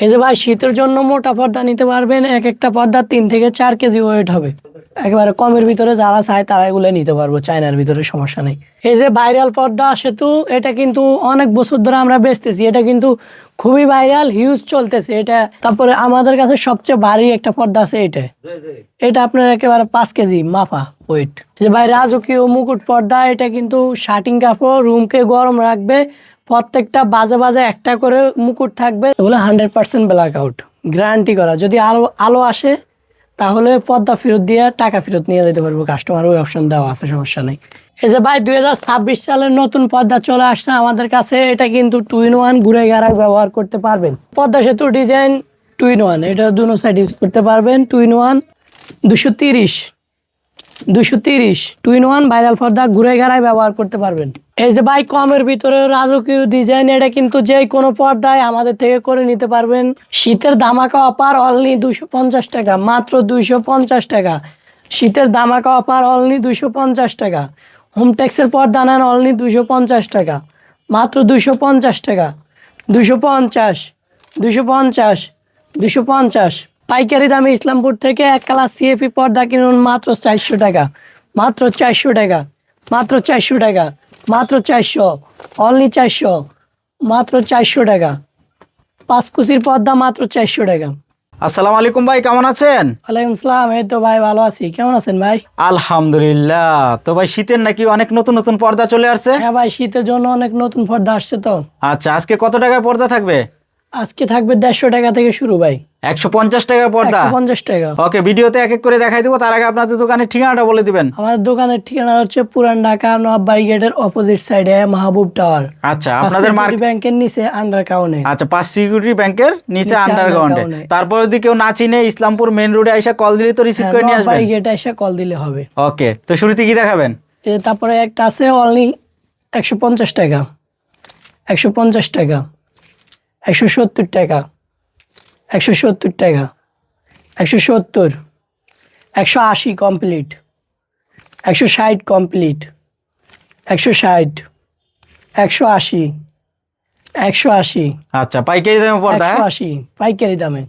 এই যে ভাই, শীতের জন্য মোটা পর্দা নিতে পারবেন, এক একটা পর্দা তিন থেকে চার কেজি ওয়েট হবে। একেবারে কমের ভিতরে যারা চায় তারা এগুলো নিতে পারব, চায়নার ভিতরে সমস্যা নেই। এই যে ভাইরাল পর্দা, সেতু, এটা কিন্তু অনেক বছর ধরে আমরা বেচতেছি। এটা কিন্তু খুবই ভাইরাল হিউজ চলতেছে। এটা তারপরে আমাদের কাছে সবচেয়ে ভারী একটা পর্দা আছে এটা। এটা আপনার একেবারে পাঁচ কেজি মাপা ওয়েট যে ভাই, রাজকীয় মুকুট পর্দা, এটা কিন্তু শার্টিং কাপড় রুমকে গরম রাখবে প্রত্যেকটা বাজে বাজে একটা করে মুকুট থাকবে, এগুলো hundred percent black out guarantee করা। যদি আলো আলো আসে, তাহলে পর্দা ফেরত দিয়ে টাকা ফেরত নিয়ে যেতে পারব। কাস্টমার ওই অপশন দেওয়া আছে, সমস্যা নেই। এই যে ভাই, দুই হাজার ছাব্বিশ সালের নতুন পর্দা চলে আসছে আমাদের কাছে, এটা কিন্তু টু ইন ওয়ান ঘুরে গাড়ায় ব্যবহার করতে পারবেন। পর্দা সেতু ডিজাইন টু ইন ওয়ান এটা দুনো সাইড ইউজ করতে পারবেন টু ইন ওয়ান দুশো তিরিশ। দুশো তিরিশ টু ইন ওয়ান ভাইরাল পর্দা ঘুরে গাড়ায় ব্যবহার করতে পারবেন। এই যে ভাই, কমের ভিতরে রাজকীয় ডিজাইন এটা কিন্তু যে কোনো পর্দায় আমাদের থেকে করে নিতে পারবেন। শীতের ধামাকা অপার অনলি দুশো পঞ্চাশ টাকা, মাত্র দুইশো পঞ্চাশ টাকা। শীতের ধামাকা অপার অনলি দুশো পঞ্চাশ টাকা। হোম ট্যাক্সের পর্দা নেন অনলি দুশো পঞ্চাশ টাকা। মাত্র দুশো পঞ্চাশ টাকা। দুশো পঞ্চাশ দুশো পঞ্চাশ দুশো পঞ্চাশ। পাইকারি দামে ইসলামপুর থেকে এক কালার সিএপি পর্দা কিনুন মাত্র চারশো টাকা। মাত্র চারশো টাকা। মাত্র চারশো টাকা। মাত্র চারশো। অনলি চারশো। মাত্র চারশো টাকা। পাঁচ কুচির পর্দা মাত্র চারশো টাকা। আসসালামু আলাইকুম ভাই কেমন আছেন? ওয়ালাইকুম সালাম। এই তো ভাই ভালো আছি। কেমন আছেন ভাই? আলহামদুলিল্লাহ। তো ভাই শীতের নাকি অনেক নতুন নতুন পর্দা চলে আসছে? হ্যাঁ ভাই শীতের জন্য অনেক নতুন পর্দা আসছে তো। আচ্ছা আজকে কত টাকায় পর্দা থাকবে? আজকে থাকবে দেড়শো টাকা থেকে শুরু ভাই। একশো পঞ্চাশ টাকায় পর্দা? পঞ্চাশ টাকা। ওকে ভিডিওতে এক এক করে দেখাই দিব তার আগে আপনাদের দোকানের ঠিকানাটা বলে দিবেন। আমার দোকানের ঠিকানা হচ্ছে পুরান ঢাকা নবাবাড়ি গেটের অপোজিট সাইডে মাহবুব টাওয়ার আচ্ছা আপনাদের ব্যাংকের নিচে আন্ডার কাউনে আচ্ছা পাঁচ সিকিউরিটি ব্যাংকের নিচে আন্ডারগ্রাউন্ডে তারপর যদি কেউ না চিনে ইসলামপুর মেন রোডে আইসা কল দিলে তো রিসিভ করে নিয়ে আসবেন। নবাবাড়ি গেটে এসে কল দিলে হবে। ওকে তো শুরুতে কি দেখাবেন? তারপরে একটা আছে অনলি একশো পঞ্চাশ টাকা। একশো পঞ্চাশ টাকা। একশো সত্তর টাকা একশো সত্তর টাকা একশো সত্তর একশো আশি কমপ্লিট একশো ষাট কমপ্লিট একশো ষাট একশো আশি একশো আশি। আচ্ছা পাইকারি দামে পর্দা একশো হ্যাঁ? আশি পাইকারি দামে।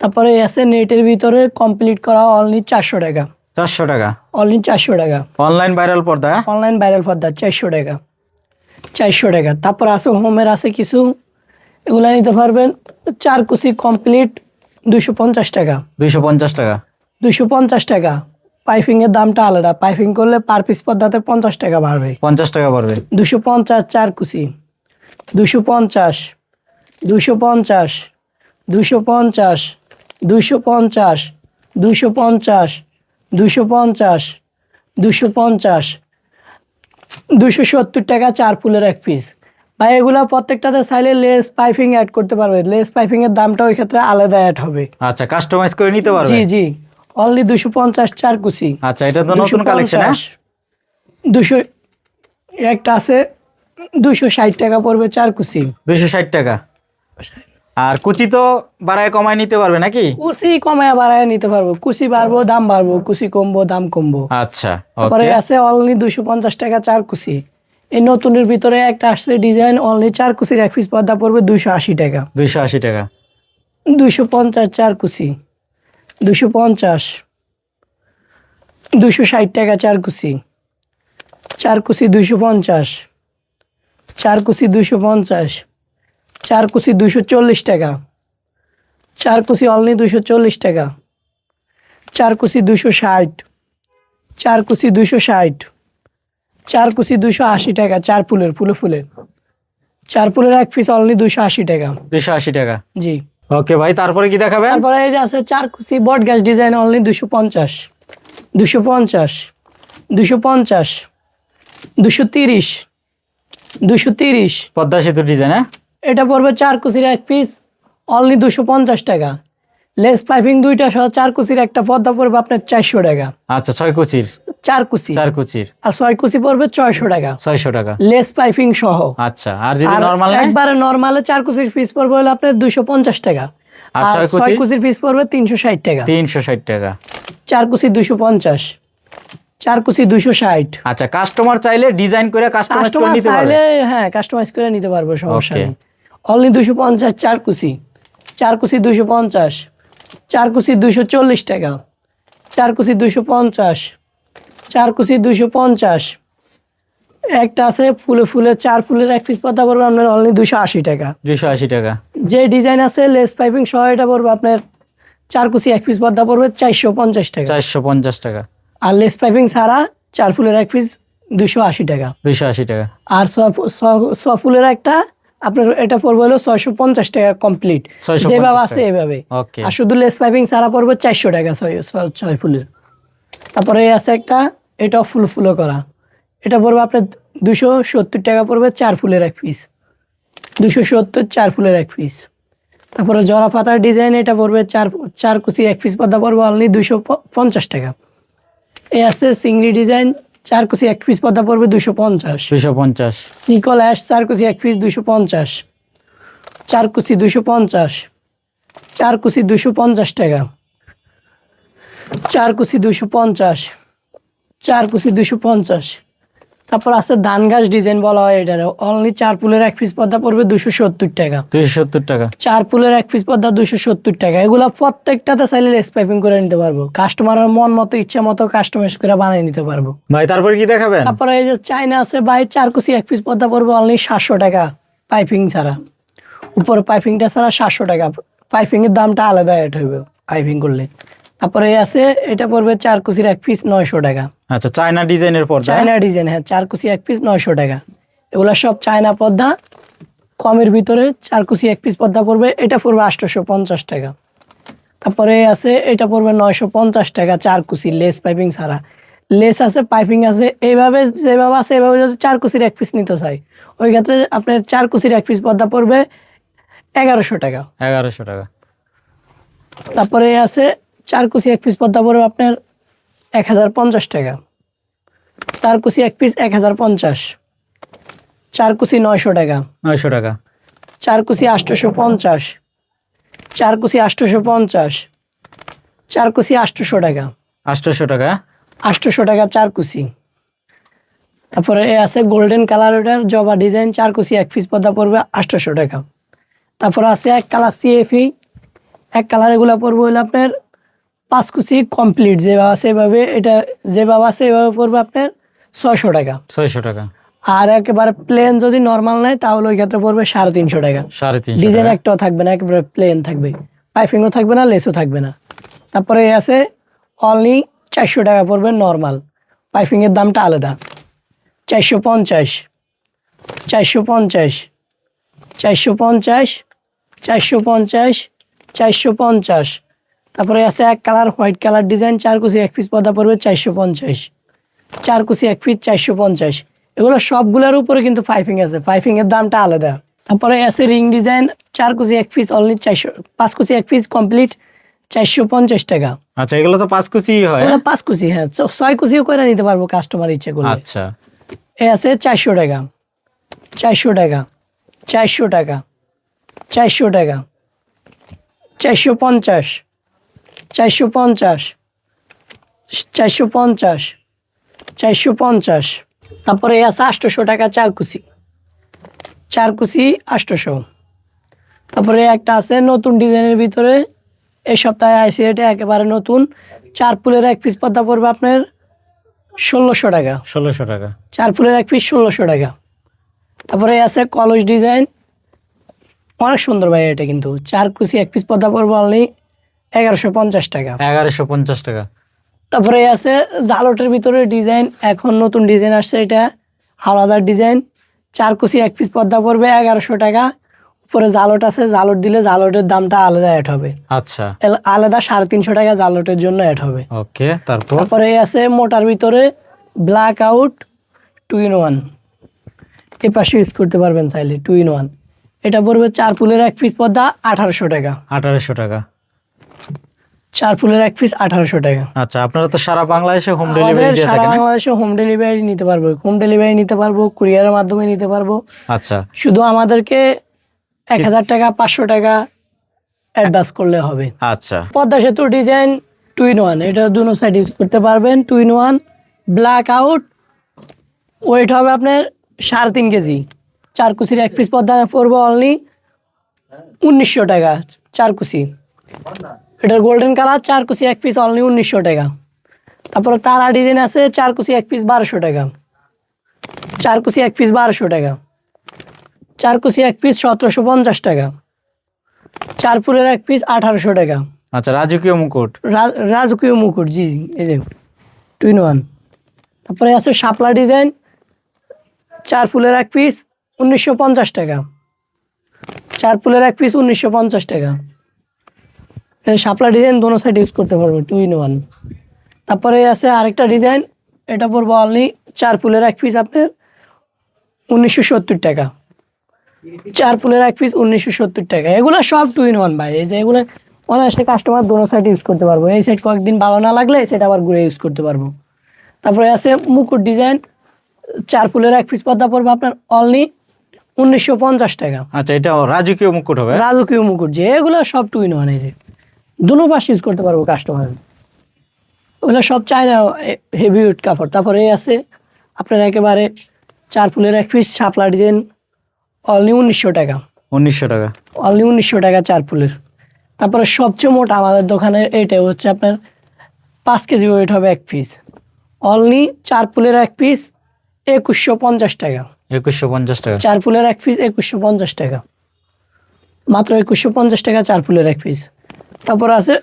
তারপরে আছে নেটের ভিতরে কমপ্লিট করা অনলি চারশো টাকা। চারশো টাকা? অনলি চারশো টাকা। অনলাইন ভাইরাল পর্দা হ্যাঁ? অনলাইন ভাইরাল পর্দা চারশো টাকা। চারশো টাকা। তারপর আছে হোমের আছে কিছু এগুলো নিতে পারবেন চার কুচি কমপ্লিট দুশো পঞ্চাশ টাকা। দুইশো পঞ্চাশ টাকা। দুশো পঞ্চাশ টাকা। পাইপিংয়ের দামটা আলাদা। পাইপিং করলে পার পিস পদ্মাতে পঞ্চাশ টাকা বাড়বে। পঞ্চাশ টাকা বাড়বে। দুশো পঞ্চাশ চার কুচি। দুশো পঞ্চাশ দুশো পঞ্চাশ দুশো পঞ্চাশ দুশো পঞ্চাশ দুশো পঞ্চাশ দুশো পঞ্চাশ দুশো পঞ্চাশ। দুশো সত্তর টাকা চার ফুলের এক পিস ভাই এগুলা প্রত্যেকটাতে চাইলে লেস পাইপিং অ্যাড করতে পারবে। লেস পাইপিং এর দামটা ওই ক্ষেত্রে আলাদা অ্যাড হবে। আচ্ছা কাস্টমাইজ করে নিতে পারবে? জি জি। অনলি দুশো পঞ্চাশ চার কুচি। আচ্ছা এটা তো নতুন কালেকশন হ্যাঁ? দুশো একটা আছে দুশো ষাট টাকা পড়বে চার কুচি। দুইশো ষাট টাকা। আর কুচি তো বাড়ায় কমায় নিতে পারবে নাকি? কুচি কমায় বাড়ায় নিতে পারব। কুচি বাড়বো দাম বাড়বো কুচি কমবো দাম কমবো। আচ্ছা তারপরে আছে অনলি দুশো পঞ্চাশ টাকা চার কুচি। এই নতুনের ভিতরে একটা আসছে ডিজাইন অনলি চার কুচির এক পিস পর্দা পড়বে দুশো আশি টাকা। দুইশো আশি টাকা। দুশো পঞ্চাশ চার কুচি দুশো পঞ্চাশ। দুশো ষাট টাকা চার কুচি চার কুচি দুশো পঞ্চাশ। চার কুচি দুশো পঞ্চাশ। চার কুচি দুশো চল্লিশ টাকা। চার কুচি অনলি দুশো চল্লিশ টাকা। চার কুচি দুশো ষাট। চার কুচি দুশো ষাট। চার কুচি দুশো আশি টাকা চার ফুলের ফুলে ফুলে। চার ফুলের এক পিস অনলি দুশো আশি টাকা। দুইশো আশি টাকা। জি। ওকে ভাই তারপরে কি দেখাবেন? তারপরে এই যে আছে চার কুচি বট গ্যাস ডিজাইন অনলি দুশো পঞ্চাশ। দুশো পঞ্চাশ দুশো পঞ্চাশ দুশো তিরিশ দুশো তিরিশ। পদ্মা সেতু ডিজাইন হ্যাঁ? এটা পড়বে চার কুচির এক পিস অনলি দুশো পঞ্চাশ টাকা। লেস পাইপিং দুইটা সহ চার কুচির একটা পদ্মা পড়বে আপনার চারশো টাকা। আচ্ছা ছয় কুচির? চার কুচি। চার কুচির। আর ছয় কুচি পড়বে ছয়শো টাকা। ছয়শো টাকা। লেস পাইপিং সহ। আচ্ছা আর যদি নর্মাল একবারে নর্মালে চার কুচির পিস পড়বে হলো আপনার দুশো পঞ্চাশ টাকা। আর ছয় কুচির পিস পড়বে তিনশো ষাট টাকা। তিনশো ষাট টাকা। চার কুচি দুশো পঞ্চাশ। চার কুচি দুশো ষাট। আচ্ছা কাস্টমার চাইলে ডিজাইন করে কাস্টমার চাইলে হ্যাঁ কাস্টমাইজ করে নিতে পারব সমস্যা নেই। অনলি দুশো পঞ্চাশ চার কুচি। চার কুচি দুশো পঞ্চাশ। চার কুচি দুশো চল্লিশ টাকা চার কুচি দুশো পঞ্চাশ চার কুচি দুশো পঞ্চাশ। একটা আছে ফুলে ফুলে চার ফুলের এক পিস পাতা পড়বে আপনার অনলি দুশো আশি টাকা। দুইশো আশি টাকা। যে ডিজাইন আছে লেস পাইপিং সহ এটা পড়বে আপনার চার কুচি এক পিস পদ্মা পড়বে চারশো পঞ্চাশ টাকা। চারশো পঞ্চাশ টাকা। আর লেস পাইপিং ছাড়া চার ফুলের এক পিস দুশো আশি টাকা। দুইশো আশি টাকা। আর ছ ফুলের একটা আপনার এটা পড়বে হলো ছয়শো পঞ্চাশ টাকা কমপ্লিট 650 যেভাবে আছে এভাবে। আর শুধু লেস পাইপিং ছাড়া পড়বে চারশো টাকা ছয় ছয়- ফুলের। তারপরে আছে একটা এটাও ফুল ফুলো করা। এটা পড়বে আপনার দুশো সত্তর টাকা পড়বে চার ফুলের এক পিস দুশো সত্তর চার ফুলের এক পিস তারপরে জরা পাতার ডিজাইন এটা পড়বে চার চার কুচি এক পিস পদ্মা পড়বে অনলি দুশো পঞ্চাশ টাকা। এই আছে চিংড়ি ডিজাইন চার কুচি এক পিস পাতা পড়বে দুশো পঞ্চাশ। দুশো পঞ্চাশ। সিকল অ্যাশ চার কুচি এক পিস দুশো পঞ্চাশ। চার কুচি দুশো পঞ্চাশ। চার কুচি দুশো পঞ্চাশ টাকা। চার কুচি দুশো পঞ্চাশ। চার কুচি দুশো পঞ্চাশ। তারপর আছে ধান গাছ ডিজাইন বলা হয় এটার অনলি চার ফুলের এক পিস পর্দা পড়বে দুশো সত্তর টাকা। দুইশো সত্তর টাকা। চার ফুলের এক পিস পর্দা দুশো সত্তর টাকা। এগুলো প্রত্যেকটাতে চাইলে লেস পাইপিং করে নিতে পারব। কাস্টমারের মন মতো ইচ্ছা মতো কাস্টমাইজ করে বানিয়ে নিতে পারব। ভাই তারপর কি দেখাবেন? তারপরে এই যে চাইনা আছে ভাই চার কুচি এক পিস পর্দা পড়বে অনলি সাতশো টাকা পাইপিং ছাড়া। উপরে পাইপিংটা ছাড়া সাতশো টাকা। পাইপিং এর দামটা আলাদা অ্যাড হইবে পাইপিং করলে। তারপরে আছে এটা পড়বে চার কুচির এক পিস নয়শো টাকা। আচ্ছা চায়না ডিজাইনের পর্দা। চায়না ডিজাইন হ্যাঁ চার কুচি এক পিস নয়শো টাকা। এগুলা সব চায়না পদ্মা কমের ভিতরে চার কুচি এক পিস পদ্মা পড়বে এটা পড়বে আটশোশো পঞ্চাশ টাকা। তারপরে আছে এটা পড়বে নয়শো পঞ্চাশ টাকা চার কুচি লেস পাইপিং ছাড়া। লেস আছে পাইপিং আছে এইভাবে যেভাবে আছে এভাবে যদি চার কুচির এক পিস নিতে চাই। ওই ক্ষেত্রে আপনার চার কুচির এক পিস পদ্মা পড়বে এগারোশো টাকা। এগারোশো টাকা। তারপরে আছে চার কুচি এক পিস পদ্মা পড়বে আপনার এক হাজার পঞ্চাশ টাকা। চার কুচি এক পিস এক হাজার পঞ্চাশ। চার কুচি নয়শো টাকা। নয়শো টাকা। চার কুচি আটশোশো পঞ্চাশ চার কুচি আটশোশো পঞ্চাশ চার কুচি আটশোশো টাকা। আটশোশো টাকা। আটশোশো টাকা চার কুচি তারপরে এ আছে গোল্ডেন কালার ওটার জবা ডিজাইন চার কুচি এক পিস পদ্মা পড়বে আটশোশো টাকা। তারপরে আছে এক কালার সিএফি এক কালার এগুলো পড়বে হলো আপনার পাঁচ কুচি কমপ্লিট যেভাবে আছে এভাবে এটা যেভাবে আছে এভাবে পড়বে আপনার ছয়শো টাকা। ছয়শো টাকা। আর একেবারে প্লেন যদি নর্মাল নেয় তাহলে ওই ক্ষেত্রে পড়বে সাড়ে তিনশো টাকা। সাড়ে তিনশো ডিজাইন একটাও থাকবে না একেবারে প্লেন থাকবে। পাইপিংও থাকবে না লেসও থাকবে না। তারপরে এই আছে অনলি চারশো টাকা পড়বে নর্মাল পাইপিংয়ের দামটা আলাদা। চারশো পঞ্চাশ চারশো পঞ্চাশ চারশো পঞ্চাশ চারশো পঞ্চাশ চারশো পঞ্চাশ। তারপরে আছে এক কালার হোয়াইট কালার ডিজাইন চার কুচি এক পিস পদা পড়বে চারশো পঞ্চাশ। চার কুচি এক পিস চারশো পঞ্চাশ। এগুলো সবগুলোর উপরে কিন্তু পাইপিং আছে। পাইপিং এর দামটা আলাদা। তারপরে আছে রিং ডিজাইন চার কুচি এক পিস অনলি চারশো পাঁচ কুচি এক পিস কমপ্লিট চারশো পঞ্চাশ টাকা। আচ্ছা এগুলো তো পাঁচ কুচি হয় ওগুলো পাঁচ কুচি হ্যাঁ। ছয় কুচিও করে নিতে পারব কাস্টমার ইচ্ছে করলে আচ্ছা। এ আছে চারশো টাকা। চারশো টাকা। চারশো টাকা। চারশো টাকা। চারশো পঞ্চাশ। চারশো পঞ্চাশ চারশো পঞ্চাশ চারশো পঞ্চাশ। তারপরে আছে আটশোশো টাকা চার কুচি চার কুচি আটশোশো তারপরে একটা আছে নতুন ডিজাইনের ভিতরে। এই সপ্তাহে আইসি এটা একেবারে নতুন। চার ফুলের এক পিস পদ্মা পড়বে আপনার ষোলোশো টাকা। ষোলোশো টাকা। চার ফুলের এক পিস ষোলোশো টাকা। তারপরে আছে কলস ডিজাইন। অনেক সুন্দর ভাই এটা কিন্তু। চার কুচি এক পিস পদ্মা পড়ব অনলি এগারোশো পঞ্চাশ টাকা। এগারোশো পঞ্চাশ টাকা। তারপরে আছে জালটের ভিতরে ডিজাইন এখন নতুন ডিজাইন আসছে এটা হাওলাদার ডিজাইন। চার কুচি এক পিস পদ্মা পড়বে এগারোশো টাকা। উপরে জালট আছে জালট দিলে জালটের দামটা আলাদা অ্যাড হবে। আচ্ছা। আলাদা সাড়ে তিনশো টাকা জালটের জন্য অ্যাড হবে। ওকে তারপর? তারপরে আছে মোটার ভিতরে black out two in one এ পাশে ইউজ করতে পারবেন চাইলে টু ইন ওয়ান এটা পড়বে চার ফুলের এক পিস পর্দা আঠারোশো টাকা। আঠারোশো টাকা। চার ফুলের এক পিস আঠারোশো টাকা। আচ্ছা আপনারা তো সারা বাংলাদেশে হোম ডেলিভারি দিয়ে সারা বাংলাদেশে হোম ডেলিভারি নিতে পারব। হোম ডেলিভারি নিতে পারব কুরিয়ারের মাধ্যমে নিতে পারব। আচ্ছা। শুধু আমাদেরকে এক হাজার টাকা পাঁচশো টাকা অ্যাডভান্স করলে হবে। আচ্ছা। পদ্মা সেতু ডিজাইন টু ইন ওয়ান এটা দুনো সাইড ইউজ করতে পারবেন two in one blackout weight হবে আপনার সাড়ে তিন কেজি। চার কুচির এক পিস পদ্মা পড়বে অনলি উনিশশো টাকা চার কুচি। এটার গোল্ডেন কালার চার কুচি এক পিস অনলি উনিশশো টাকা। তারপরে তারা ডিজাইন আছে চার কুচি এক পিস বারোশো টাকা। চার কুচি এক পিস বারোশো টাকা। চার কুচি এক পিস সতেরোশো পঞ্চাশ টাকা। চার ফুলের এক পিস আঠারোশো টাকা। আচ্ছা রাজকীয় মুকুট। রাজকীয় মুকুট জি জি, এই যে টু ইন ওয়ান তারপরে আছে শাপলা ডিজাইন চার ফুলের এক পিস উনিশশো পঞ্চাশ টাকা। চার ফুলের এক পিস উনিশশো পঞ্চাশ টাকা। শাপলা ডিজাইন দোনো সাইড ইউজ করতে পারবে টু ইন ওয়ান তারপরে আছে আরেকটা ডিজাইন এটা পড়ব অনলি চার ফুলের এক পিস আপনার উনিশশো সত্তর টাকা। চার ফুলের এক পিস উনিশশো সত্তর টাকা। এগুলো সব টু ইন ওয়ান ভাই এই যে এগুলো অনায়াসে কাস্টমার দোনো সাইড ইউজ করতে পারব। এই সাইড কয়েকদিন ভালো না লাগলে সেটা আবার ঘুরে ইউজ করতে পারব। তারপরে আছে মুকুট ডিজাইন চার ফুলের এক পিস পদ্মা পড়বে আপনার অনলি উনিশশো পঞ্চাশ টাকা। আচ্ছা এটা রাজকীয় মুকুট হবে। রাজকীয় মুকুট যে এগুলো সব টু ইন ওয়ান এই যে। দুনো পাশ ইউজ করতে পারব কাস্টমার ওগুলো সব চায়না হেভি উড কাপড়। তারপরে এই আছে আপনার একেবারে চার ফুলের এক পিস শাপলা ডিজাইন অনলি উনিশশো টাকা। উনিশশো টাকা। অনলি উনিশশো টাকা চার ফুলের। তারপরে সবচেয়ে মোটা আমাদের দোকানের এইটাই হচ্ছে আপনার পাঁচ কেজি ওয়েট হবে এক পিস অনলি চার ফুলের এক পিস একুশশো পঞ্চাশ টাকা। একুশশো পঞ্চাশ টাকা। চার ফুলের এক পিস একুশশো পঞ্চাশ টাকা। মাত্র একুশশো পঞ্চাশ টাকা চার ফুলের এক পিস তারপর আছে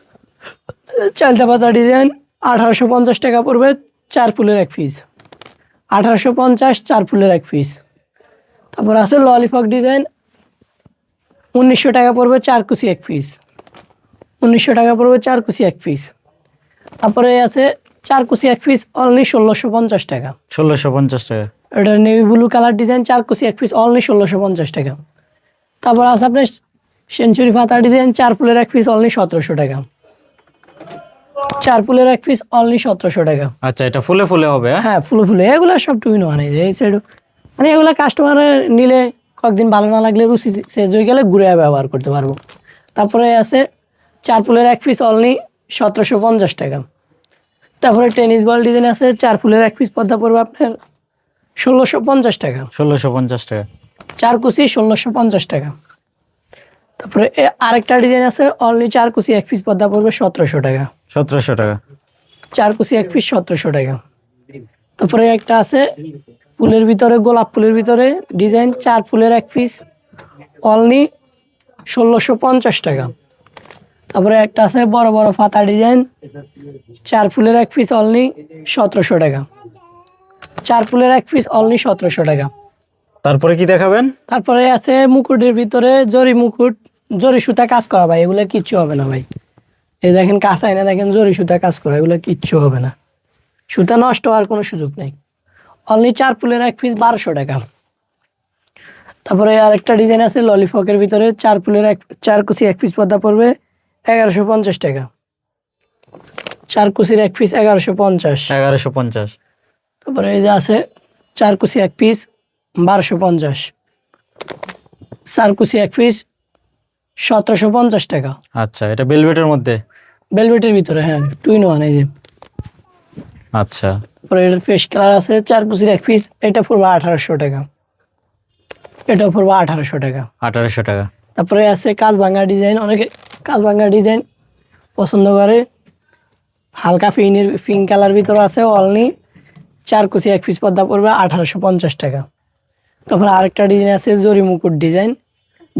চালতা পাতা ডিজাইন আঠারোশো পঞ্চাশ টাকা পড়বে চার ফুলের এক পিস আঠারোশো পঞ্চাশ চার ফুলের এক পিস তারপর আছে ললিপপ ডিজাইন উনিশশো টাকা পড়বে চার কুচি এক পিস উনিশশো টাকা পড়বে চার কুচি এক পিস তারপরে আছে চার কুচি এক পিস অনলি ষোলোশো পঞ্চাশ টাকা। ষোলোশো পঞ্চাশ টাকা। এটা নেভি ব্লু কালার ডিজাইন চার কুচি এক পিস অনলি ষোলোশো পঞ্চাশ টাকা। তারপর আছে আপনার সেঞ্চুরি পাতা ডিজাইন চার ফুলের এক পিস অনলি সতেরোশো টাকা। চার ফুলের এক পিস অনলি সতেরোশো টাকা। আচ্ছা এটা ফুলে ফুলে হবে হ্যাঁ? হ্যাঁ ফুলে ফুলে এগুলো সব টুইন ওয়ান এই সাইড মানে এগুলো কাস্টমার নিলে কয়েকদিন ভালো না লাগলে রুচি শেষ হয়ে গেলে ঘুরে ব্যবহার করতে পারব। তারপরে আছে চার ফুলের এক পিস অনলি সতেরোশো পঞ্চাশ টাকা। তারপরে টেনিস বল ডিজাইন আছে চার ফুলের এক পিস পদ্মা পড়বে আপনার ষোলোশো পঞ্চাশ টাকা। ষোলোশো পঞ্চাশ টাকা। চার কুচি ষোলোশো পঞ্চাশ টাকা। তারপরে আরেকটা ডিজাইন আছে অনলি চার কুচি এক পিস পদ্মা পড়বে সতেরোশো টাকা। সতেরোশো টাকা। চার কুচি এক পিস সতেরোশো টাকা। তারপরে একটা আছে ফুলের ভিতরে গোলাপ ফুলের ভিতরে ডিজাইন চার ফুলের এক পিস অনলি ষোলোশো পঞ্চাশ টাকা। তারপরে একটা আছে বড় বড় পাতা ডিজাইন চার ফুলের এক পিস অনলি সতেরোশো টাকা। চার ফুলের এক পিস অনলি সতেরোশো টাকা। তারপরে কি দেখাবেন? তারপরে আছে মুকুটের ভিতরে জরি মুকুট জরি সুতা কাজ করা ভাই এগুলো কিচ্ছু হবে না ভাই। এই দেখেন কাঁচাই না দেখেন জরি সুতা কাজ করা এগুলো কিচ্ছু হবে না। সুতা নষ্ট হওয়ার কোনো সুযোগ নেই। অনলি চার ফুলের এক পিস বারোশো টাকা। তারপরে আরেকটা ডিজাইন আছে ললিফকের ভিতরে চার ফুলের এক চার কুচি এক পিস পদ্মা পড়বে এগারোশো পঞ্চাশ টাকা। চার কুচির এক পিস এগারোশো পঞ্চাশ। এগারোশো পঞ্চাশ। তারপরে এই যে আছে চার কুচি এক পিস বারোশো পঞ্চাশ। চার কুচি এক পিস সতেরোশো পঞ্চাশ টাকা। আচ্ছা এটা বেলভেটের মধ্যে? বেলভেটের ভিতরে হ্যাঁ টুইন ওয়ান এই যে। আচ্ছা। তারপরে এটার ফেস কালার আছে চার কুচির এক পিস এটা পড়বে আঠারোশো টাকা। এটা পড়বে আঠারোশো টাকা। আঠারোশো টাকা। তারপরে আছে কাজ ভাঙা ডিজাইন অনেকে কাজ ভাঙা ডিজাইন পছন্দ করে। হালকা ফিনের পিঙ্ক কালার ভিতরে আছে অনলি চার কুচি এক পিস পদ্মা পড়বে আঠারোশো পঞ্চাশ টাকা। তারপরে আরেকটা ডিজাইন আছে জরি মুকুট ডিজাইন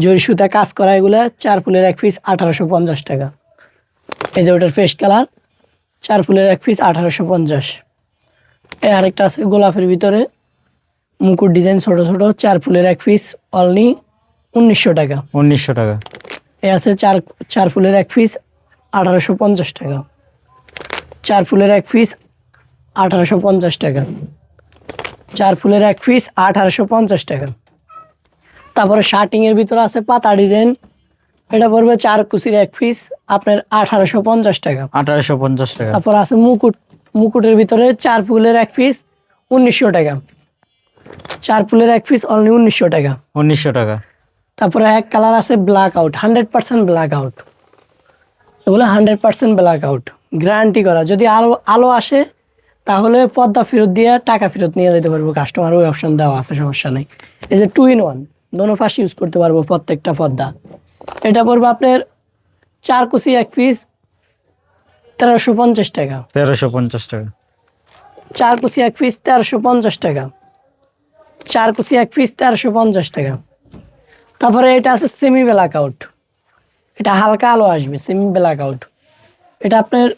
জরি সুতা কাজ করা এগুলো চার ফুলের এক পিস আঠারোশো পঞ্চাশ টাকা। এই যে ওটার ফেস কালার চার ফুলের এক পিস আঠারোশো পঞ্চাশ। এই আরেকটা আছে গোলাপের ভিতরে মুকুট ডিজাইন ছোট ছোট চার ফুলের এক পিস অনলি উনিশশো টাকা। উনিশশো টাকা। এ আছে চার চার ফুলের এক পিস আঠারোশো পঞ্চাশ টাকা। চার ফুলের এক পিস আঠারোশো পঞ্চাশ টাকা। চার ফুলের এক পিস আঠারোশো পঞ্চাশ টাকা। তারপরে শার্টিং এর ভিতরে আছে পাতা ডিজাইন। এটা পড়বে চার কুচির এক পিস আপনার আঠারোশো পঞ্চাশ টাকা। আঠারোশো পঞ্চাশ টাকা। তারপর আছে মুকুট মুকুটের ভিতরে চার ফুলের এক পিস উনিশশো টাকা। চার ফুলের এক পিস অনলি উনিশশো টাকা। উনিশশো টাকা। তারপরে এক কালার আছে black out hundred percent black out এগুলো hundred percent black out guarantee করা। যদি আলো আলো আসে তাহলে পদ্মা ফেরত দিয়ে টাকা ফেরত নিয়ে যেতে পারব। কাস্টমার ওই অপশন দেওয়া আছে সমস্যা নেই। এই যে টু ইন ওয়ান দোনো পাশে ইউজ করতে পারব প্রত্যেকটা পদ্মা। এটা পড়ব আপনার চার কুচি এক পিস তেরোশো পঞ্চাশ টাকা। তেরোশো পঞ্চাশ টাকা। চার কুচি এক পিস তেরোশো পঞ্চাশ টাকা। চার কুচি এক পিস তেরোশো পঞ্চাশ টাকা। তারপরে এটা আছে সেমি ব্ল্যাক আউট এটা হালকা আলো আসবে সেমি ব্ল্যাক আউট এটা আপনার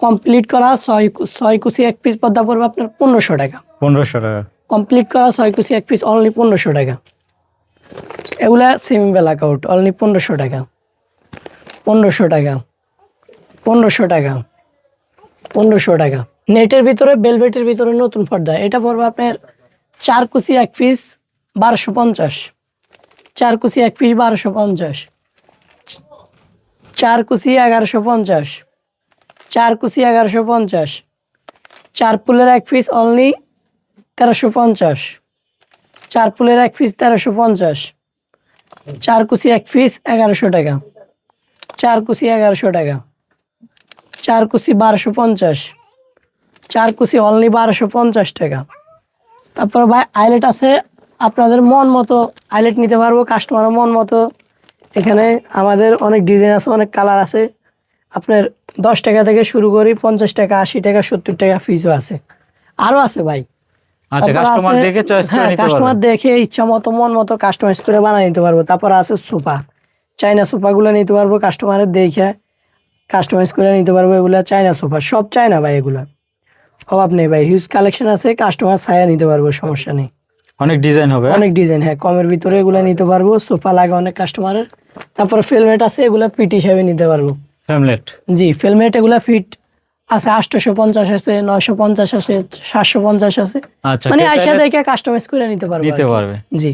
কমপ্লিট করা ছয় ছয় কুচি এক পিস পদ্মা পড়বে আপনার পনেরোশো টাকা। পনেরোশো টাকা। কমপ্লিট করা ছয় কুচি এক পিস অনলি পনেরোশো টাকা। এগুলা সেমি ব্ল্যাক আউট অনলি পনেরোশো টাকা। পনেরোশো টাকা। পনেরোশো টাকা। পনেরোশো টাকা। নেটের ভিতরে বেলভেটের ভিতরে নতুন পর্দা। এটা পড়বে আপনার চার কুচি এক পিস বারোশো পঞ্চাশ। চার কুচি এক পিস বারোশো পঞ্চাশ। চার কুচি এগারোশো পঞ্চাশ। চার কুচি এগারোশো পঞ্চাশ। চার পুলের এক পিস অনলি তেরোশো পঞ্চাশ। চার পুলের এক পিস তেরোশো পঞ্চাশ। চার কুচি এক পিস এগারোশো টাকা। চার কুচি এগারোশো টাকা। চার কুচি বারোশো পঞ্চাশ। চার কুচি অনলি বারোশো পঞ্চাশ টাকা। তারপর ভাই আইলেট আছে, আপনাদের মন মতো আইলেট নিতে পারব কাস্টমারের মন মতো। এখানে আমাদের অনেক ডিজাইন আছে, অনেক কালার আছে। আপনার দশ টাকা থেকে শুরু করি, পঞ্চাশ টাকা, আশি টাকা, সত্তর টাকা ফিজও আছে। আরও আছে ভাই। আচ্ছা কাস্টমার আছে- দেখে চয়েস করে হ্যাঁ কাস্টমার দেখে ইচ্ছা মতো মন মতো কাস্টমাইজ করে বানিয়ে নিতে পারব। তারপর আছে সোফা। চাইনা সোফাগুলো নিতে পারব কাস্টমারের দেখে। কাস্টমাইজ করে নিতে পারব এগুলা চাইনা সোফা। সব ভাই এগুলা। অভাব নেই ভাই হিউজ কালেকশন আছে কাস্টমার ছায়া নিতে পারব সমস্যা নেই। অনেক ডিজাইন হবে অনেক ডিজাইন হ্যাঁ কমের ভিতরে এগুলা নিতে পারব সোফা লাগে অনেক কাস্টমারের তারপর ফিলমেট আছে এগুলা ফিট হিসাবে নিতে পারব। ফ্যামলেট জি ফিলমেট এগুলা ফিট আছে আটশো পঞ্চাশ আছে নয়শো পঞ্চাশ আছে সাতশো পঞ্চাশ আছে। আচ্ছা মানে আইসা দেখে কাস্টমাইজ করে নিতে পারবে নিতে পারবে। জি।